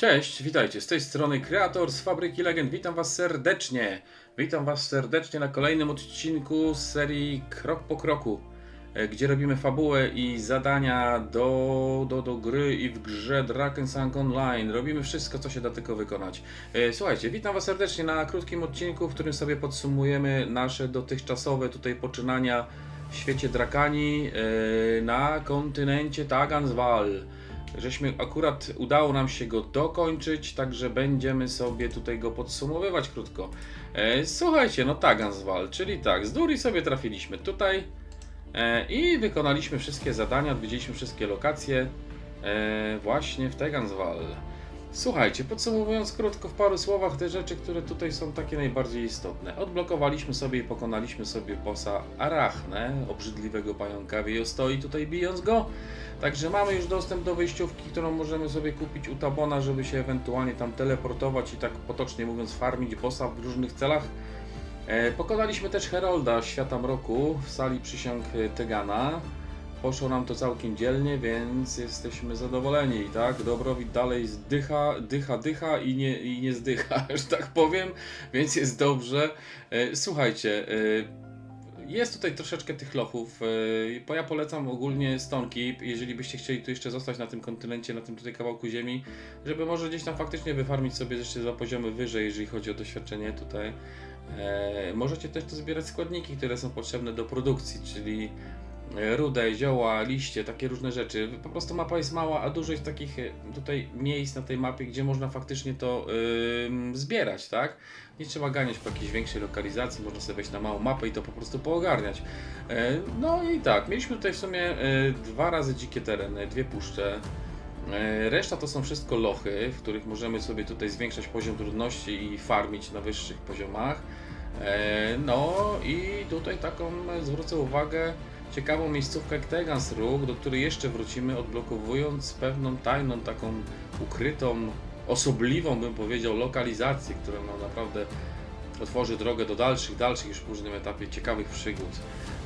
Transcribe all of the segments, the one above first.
Cześć, witajcie. Z tej strony kreator z Fabryki Legend. Witam Was serdecznie. Witam Was serdecznie na kolejnym odcinku z serii Krok po Kroku, e, gdzie robimy fabułę i zadania do, do, do gry i w grze Drakensang Online. Robimy wszystko, co się da tylko wykonać. E, Słuchajcie, witam Was serdecznie na krótkim odcinku, w którym sobie podsumujemy nasze dotychczasowe tutaj poczynania w świecie Drakani e, na kontynencie Taganswal żeśmy akurat udało nam się go dokończyć, także będziemy sobie tutaj go podsumowywać krótko. E, słuchajcie, no Taganswal, czyli tak, z Duri sobie trafiliśmy tutaj e, i wykonaliśmy wszystkie zadania, odwiedziliśmy wszystkie lokacje e, właśnie w Taganswal. Słuchajcie, podsumowując krótko w paru słowach te rzeczy, które tutaj są takie najbardziej istotne. Odblokowaliśmy sobie i pokonaliśmy sobie bossa Arachne, obrzydliwego pająka stoi tutaj bijąc go. Także mamy już dostęp do wyjściówki, którą możemy sobie kupić u Tabona, żeby się ewentualnie tam teleportować i tak potocznie mówiąc farmić bossa w różnych celach. E, pokonaliśmy też Herolda Świata Mroku w sali przysiąg Tegana. Poszło nam to całkiem dzielnie, więc jesteśmy zadowoleni, tak? Dobrowid dalej zdycha, dycha, dycha i nie, i nie zdycha, że tak powiem, więc jest dobrze. E, Słuchajcie, e, jest tutaj troszeczkę tych lochów, e, bo ja polecam ogólnie Stonki, jeżeli byście chcieli tu jeszcze zostać na tym kontynencie, na tym tutaj kawałku ziemi, żeby może gdzieś tam faktycznie wyfarmić sobie jeszcze dwa poziomy wyżej, jeżeli chodzi o doświadczenie tutaj. Możecie też tu zbierać składniki, które są potrzebne do produkcji, czyli e, rudę, zioła, liście, takie różne rzeczy. Po prostu mapa jest mała, a dużo jest takich e, tutaj miejsc na tej mapie, gdzie można faktycznie to ym, zbierać, tak? Nie trzeba ganiać po jakiejś większej lokalizacji, można sobie wejść na małą mapę i to po prostu poogarniać. E, no i tak, mieliśmy tutaj w sumie e, dwa razy dzikie tereny, dwie puszcze. Reszta to są wszystko lochy, w których możemy sobie tutaj zwiększać poziom trudności i farmić na wyższych poziomach. No i tutaj taką zwrócę uwagę ciekawą miejscówkę Tegans Róg, do której jeszcze wrócimy odblokowując pewną tajną, taką ukrytą, osobliwą bym powiedział lokalizację, która nam naprawdę otworzy drogę do dalszych, dalszych już w późnym etapie ciekawych przygód.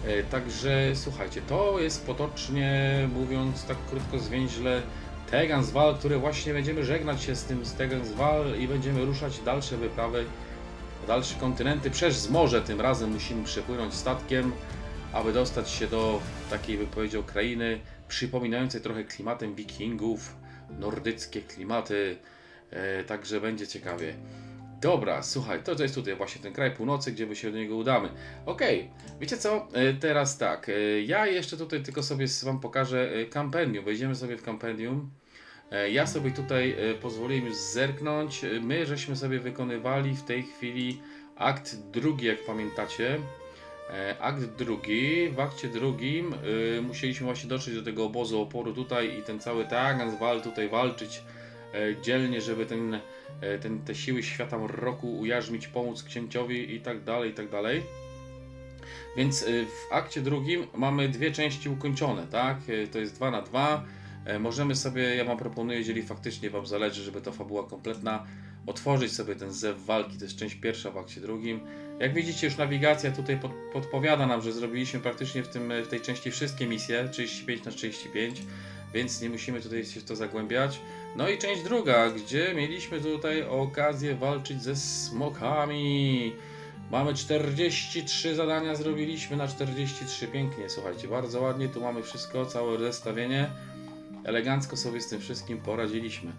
E, Także słuchajcie, to jest potocznie mówiąc tak krótko zwięźle Teganswal, który właśnie będziemy żegnać się z tym z Teganswal i będziemy ruszać dalsze wyprawy, dalsze kontynenty. Przez morze tym razem musimy przepłynąć statkiem, aby dostać się do takiej, bym powiedział, krainy przypominającej trochę klimatem wikingów, nordyckie klimaty, e, także będzie ciekawie. Dobra, słuchaj, to, to jest tutaj właśnie ten kraj północy, gdzie my się do niego udamy. Okej, wiecie co? E, Teraz tak, e, ja jeszcze tutaj tylko sobie wam pokażę e, kampendium. Wejdziemy sobie w kampendium. E, Ja sobie tutaj e, pozwoliłem już zerknąć. My żeśmy sobie wykonywali w tej chwili akt drugi, jak pamiętacie. E, Akt drugi, w akcie drugim e, musieliśmy właśnie dotrzeć do tego obozu oporu tutaj i ten cały Taganswal tutaj walczyć e, dzielnie, żeby ten, e, ten, te siły świata mroku ujarzmić, pomóc księciowi i tak dalej, i tak dalej. Więc y, w akcie drugim mamy dwie części ukończone, tak? Y, To jest 2 na 2. Możemy sobie, ja Wam proponuję, jeżeli faktycznie Wam zależy, żeby to fabuła kompletna, otworzyć sobie ten zew walki, to jest część pierwsza w akcie drugim. Jak widzicie, już nawigacja tutaj pod, podpowiada nam, że zrobiliśmy praktycznie w, tym, w tej części wszystkie misje, 35 na 35, więc nie musimy tutaj się w to zagłębiać. No i część druga, gdzie mieliśmy tutaj okazję walczyć ze smokami. Mamy 43 zadania, zrobiliśmy na 43. Pięknie, słuchajcie, bardzo ładnie. Tu mamy wszystko, całe zestawienie. Elegancko sobie z tym wszystkim poradziliśmy.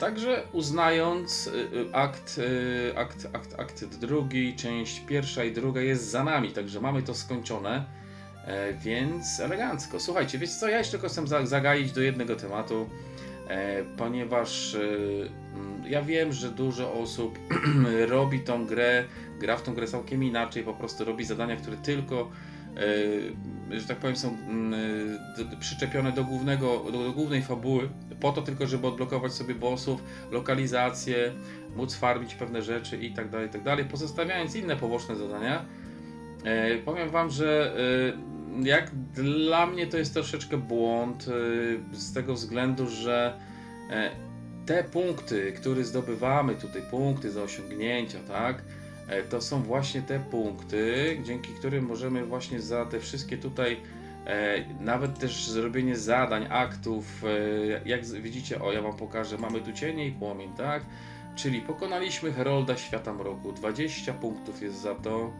Także uznając y, y, akt, y, akt, akt, akt drugi, część pierwsza i druga jest za nami, także mamy to skończone. E, więc elegancko. Słuchajcie, wiecie co, ja jeszcze tylko chcę za- zagaić do jednego tematu, e, ponieważ mm, ja wiem, że dużo osób robi tą grę, gra w tą grę całkiem inaczej, po prostu robi zadania, które tylko, że tak powiem, są mm, d- przyczepione do, głównego, do, do głównej fabuły, po to tylko, żeby odblokować sobie bossów, lokalizację, móc farmić pewne rzeczy i tak dalej, tak dalej, pozostawiając inne poboczne zadania. E, powiem Wam, że e, jak dla mnie to jest troszeczkę błąd, e, z tego względu, że e, te punkty, które zdobywamy tutaj, punkty za osiągnięcia, tak, e, to są właśnie te punkty, dzięki którym możemy właśnie za te wszystkie tutaj E, nawet też zrobienie zadań, aktów. E, jak widzicie, o ja Wam pokażę, mamy tu cienie i płomień, tak? Czyli pokonaliśmy Herolda Świata Mroku. 20 punktów jest za to.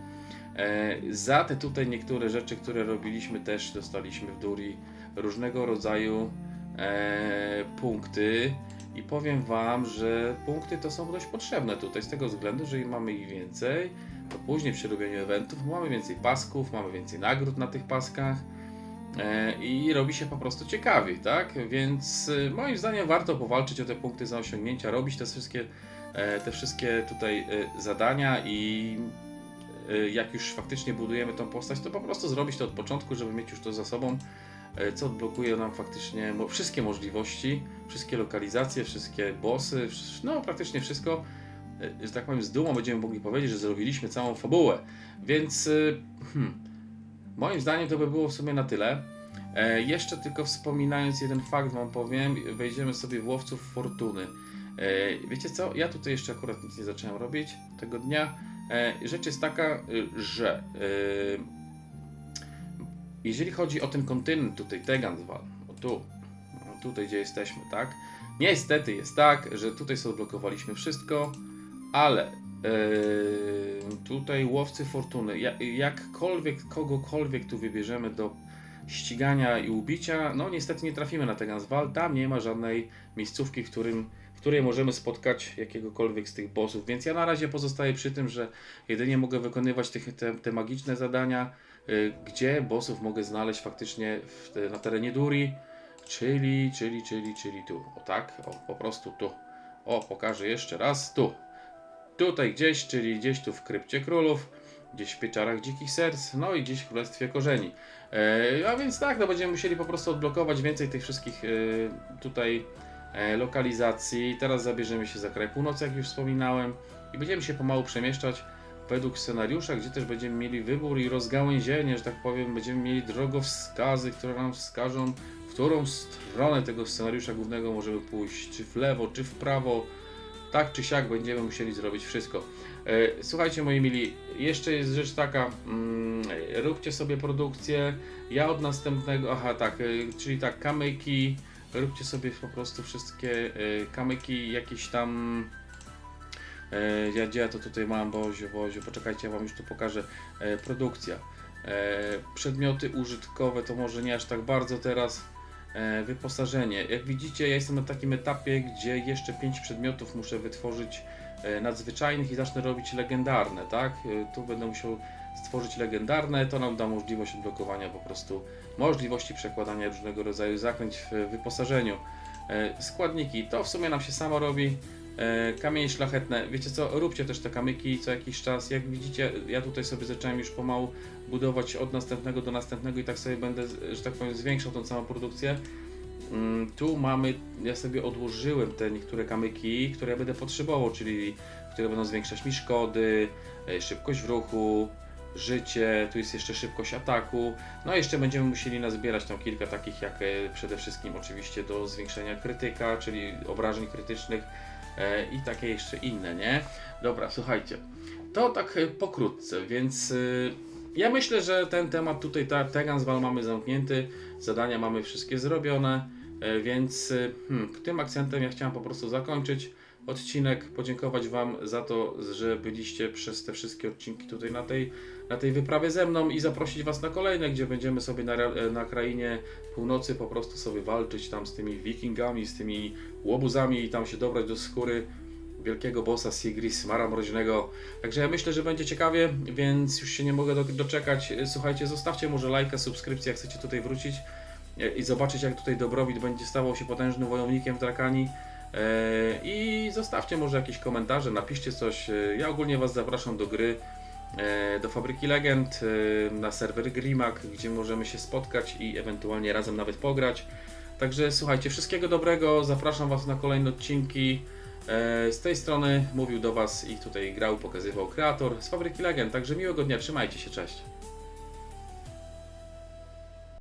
E, za te tutaj niektóre rzeczy, które robiliśmy, też dostaliśmy w Duri różnego rodzaju e, punkty. I powiem Wam, że punkty to są dość potrzebne tutaj, z tego względu, że im mamy ich więcej, to później przy robieniu eventów mamy więcej pasków, mamy więcej nagród na tych paskach e, i robi się po prostu ciekawiej, tak? Więc e, moim zdaniem warto powalczyć o te punkty za osiągnięcia, robić te wszystkie, e, te wszystkie tutaj zadania i jak już faktycznie budujemy tą postać, to po prostu zrobić to od początku, żeby mieć już to za sobą, co odblokuje nam faktycznie wszystkie możliwości, wszystkie lokalizacje, wszystkie bossy, no praktycznie wszystko. E, Że tak powiem, z dumą będziemy mogli powiedzieć, że zrobiliśmy całą fabułę. Więc y, hmm, moim zdaniem to by było w sumie na tyle. E, jeszcze tylko wspominając jeden fakt wam powiem, wejdziemy sobie w łowców fortuny. E, wiecie co? Ja tutaj jeszcze akurat nic nie zacząłem robić tego dnia. E, rzecz jest taka, że jeżeli chodzi o ten kontynent tutaj, Teganswal, o tu, o tutaj gdzie jesteśmy, tak? Niestety jest tak, że tutaj sobie odblokowaliśmy wszystko, ale yy, tutaj łowcy fortuny, ja- jakkolwiek, kogokolwiek tu wybierzemy do ścigania i ubicia, no niestety nie trafimy na Teganswal, tam nie ma żadnej miejscówki, w, którym, której możemy spotkać jakiegokolwiek z tych bossów, więc ja na razie pozostaję przy tym, że jedynie mogę wykonywać tych, te, te magiczne zadania, y, gdzie bossów mogę znaleźć faktycznie na terenie Duri, czyli, czyli, czyli, czyli tu, o tak, o, po prostu tu. O, pokażę jeszcze raz, tu. Tutaj gdzieś, czyli gdzieś tu w Krypcie Królów, gdzieś w Pieczarach Dzikich Serc, no i gdzieś w Królestwie Korzeni. E, a więc tak, no będziemy musieli po prostu odblokować więcej tych wszystkich e, tutaj lokalizacji. Teraz zabierzemy się za kraj północy, jak już wspominałem, i będziemy się pomału przemieszczać według scenariusza, gdzie też będziemy mieli wybór i rozgałęzienie, że tak powiem, będziemy mieli drogowskazy, które nam wskażą, w którą stronę tego scenariusza głównego możemy pójść, czy w lewo, czy w prawo. Tak czy siak będziemy musieli zrobić wszystko. E, Słuchajcie moi mili, jeszcze jest rzecz taka, mm, róbcie sobie produkcję, ja od następnego, aha tak, e, czyli tak, kamyki, róbcie sobie po prostu wszystkie e, kamyki, jakieś tam, e, ja ja to tutaj mam, boziu, boziu, poczekajcie, ja wam już tu pokażę, e, produkcja, przedmioty użytkowe, to może nie aż tak bardzo teraz, wyposażenie, jak widzicie ja jestem na takim etapie, gdzie jeszcze 5 przedmiotów muszę wytworzyć nadzwyczajnych i zacznę robić legendarne, tak? Tu będę musiał stworzyć legendarne, to nam da możliwość odblokowania po prostu możliwości przekładania różnego rodzaju zaklęć w wyposażeniu. E, Składniki, to w sumie nam się samo robi. E, Kamienie szlachetne, wiecie co, róbcie też te kamyki co jakiś czas. Jak widzicie, ja tutaj sobie zacząłem już pomału budować od następnego do następnego i tak sobie będę, że tak powiem, zwiększał tą całą produkcję. Mm, Tu mamy, ja sobie odłożyłem te niektóre kamyki, które będę potrzebował, czyli które będą zwiększać mi szkody, e, szybkość w ruchu, życie, tu jest jeszcze szybkość ataku. No i jeszcze będziemy musieli nazbierać tam kilka takich jak e, przede wszystkim oczywiście do zwiększenia krytyka, czyli obrażeń krytycznych e, i takie jeszcze inne, nie? Dobra, słuchajcie. To tak e, pokrótce, więc ja myślę, że ten temat tutaj, ta, Teganswal mamy zamknięty, zadania mamy wszystkie zrobione, więc e, hmm, tym akcentem ja chciałem po prostu zakończyć odcinek, podziękować Wam za to, że byliście przez te wszystkie odcinki tutaj na tej, na tej wyprawie ze mną i zaprosić Was na kolejne, gdzie będziemy sobie na, re- na krainie północy po prostu sobie walczyć tam z tymi wikingami, z tymi łobuzami i tam się dobrać do skóry wielkiego bossa Sigris, Mara Mroźnego. Także ja myślę, że będzie ciekawie, więc już się nie mogę do, doczekać. Słuchajcie, zostawcie może lajka, subskrypcję, jak chcecie tutaj wrócić e, i zobaczyć, jak tutaj Dobrowid będzie stawał się potężnym wojownikiem w Drakani. E, I zostawcie może jakieś komentarze, napiszcie coś. E, Ja ogólnie Was zapraszam do gry, e, do Fabryki Legend, na serwer Grimak, gdzie możemy się spotkać i ewentualnie razem nawet pograć. Także słuchajcie, wszystkiego dobrego, zapraszam Was na kolejne odcinki. Z tej strony mówił do Was i tutaj grał, pokazywał kreator z Fabryki Legend. Także miłego dnia, trzymajcie się, cześć.